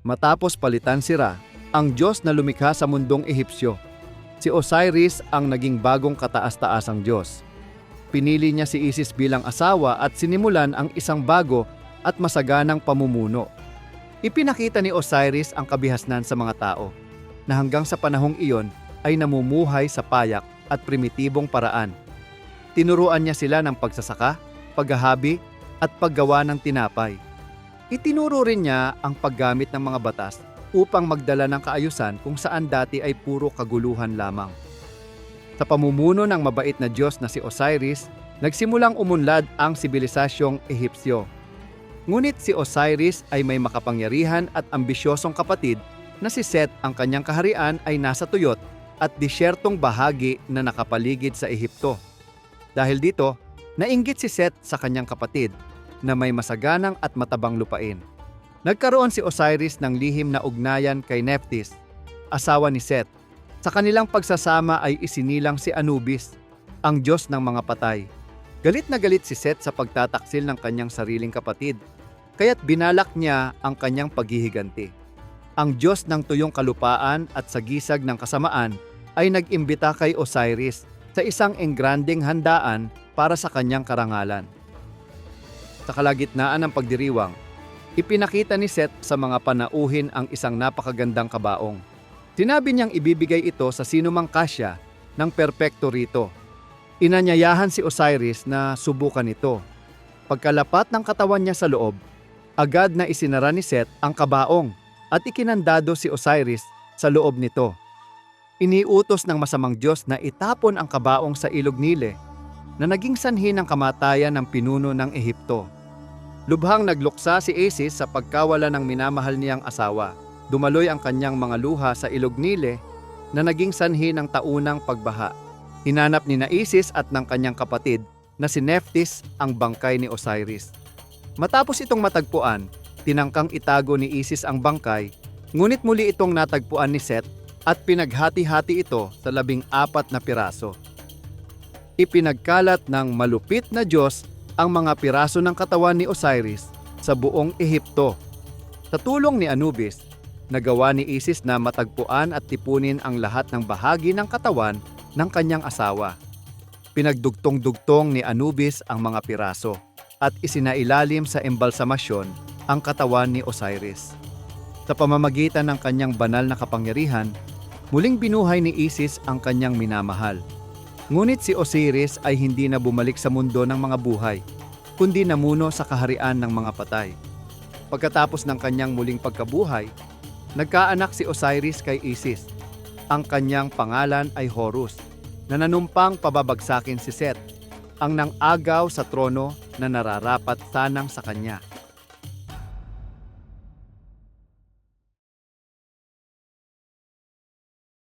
Matapos palitan si Ra, ang Diyos na lumikha sa mundong Ehipsyo. Si Osiris ang naging bagong kataas-taasang Diyos. Pinili niya si Isis bilang asawa at sinimulan ang isang bago at masaganang pamumuno. Ipinakita ni Osiris ang kabihasnan sa mga tao na hanggang sa panahong iyon ay namumuhay sa payak at primitibong paraan. Tinuruan niya sila ng pagsasaka, paghahabi at paggawa ng tinapay. Itinuro rin niya ang paggamit ng mga batas upang magdala ng kaayusan kung saan dati ay puro kaguluhan lamang. Sa pamumuno ng mabait na Diyos na si Osiris, nagsimulang umunlad ang sibilisasyong Ehipsyo. Ngunit si Osiris ay may makapangyarihan at ambisyosong kapatid na si Set ang kanyang kaharian ay nasa tuyot at disyertong bahagi na nakapaligid sa Ehipto. Dahil dito, nainggit si Set sa kanyang kapatid na may masaganang at matabang lupain. Nagkaroon si Osiris ng lihim na ugnayan kay Nephthys, asawa ni Set. Sa kanilang pagsasama ay isinilang si Anubis, ang Diyos ng mga patay. Galit na galit si Set sa pagtataksil ng kanyang sariling kapatid, kaya't binalak niya ang kanyang paghihiganti. Ang Diyos ng tuyong kalupaan at sa gisag ng kasamaan ay nag-imbita kay Osiris sa isang engranding handaan para sa kanyang karangalan. Kalagitnaan ng pagdiriwang, ipinakita ni Seth sa mga panauhin ang isang napakagandang kabaong. Sinabi niyang ibibigay ito sa sinumang kasya ng perpekto rito. Inanyayahan si Osiris na subukan ito. Pagkalapat ng katawan niya sa loob, agad na isinara ni Seth ang kabaong at ikinandado si Osiris sa loob nito. Iniutos ng masamang Diyos na itapon ang kabaong sa ilog Nile na naging sanhi ng kamatayan ng pinuno ng Ehipto. Lubhang nagluksa si Isis sa pagkawala ng minamahal niyang asawa. Dumaloy ang kanyang mga luha sa ilog Nile na naging sanhi ng taunang pagbaha. Hinanap ni na Isis at ng kanyang kapatid na si Nephthys ang bangkay ni Osiris. Matapos itong matagpuan, tinangkang itago ni Isis ang bangkay, ngunit muli itong natagpuan ni Seth at pinaghati-hati ito sa labing apat na piraso. Ipinagkalat ng malupit na Diyos ang mga piraso ng katawan ni Osiris sa buong Ehipto. Sa tulong ni Anubis, nagawa ni Isis na matagpuan at tipunin ang lahat ng bahagi ng katawan ng kanyang asawa. Pinagdugtong-dugtong ni Anubis ang mga piraso at isinailalim sa embalsamasyon ang katawan ni Osiris. Sa pamamagitan ng kanyang banal na kapangyarihan, muling binuhay ni Isis ang kanyang minamahal. Ngunit si Osiris ay hindi na bumalik sa mundo ng mga buhay, kundi namuno sa kaharian ng mga patay. Pagkatapos ng kanyang muling pagkabuhay, nagkaanak si Osiris kay Isis. Ang kanyang pangalan ay Horus, na nanumpang pababagsakin si Set, ang nang agaw sa trono na nararapat sanang sa kanya.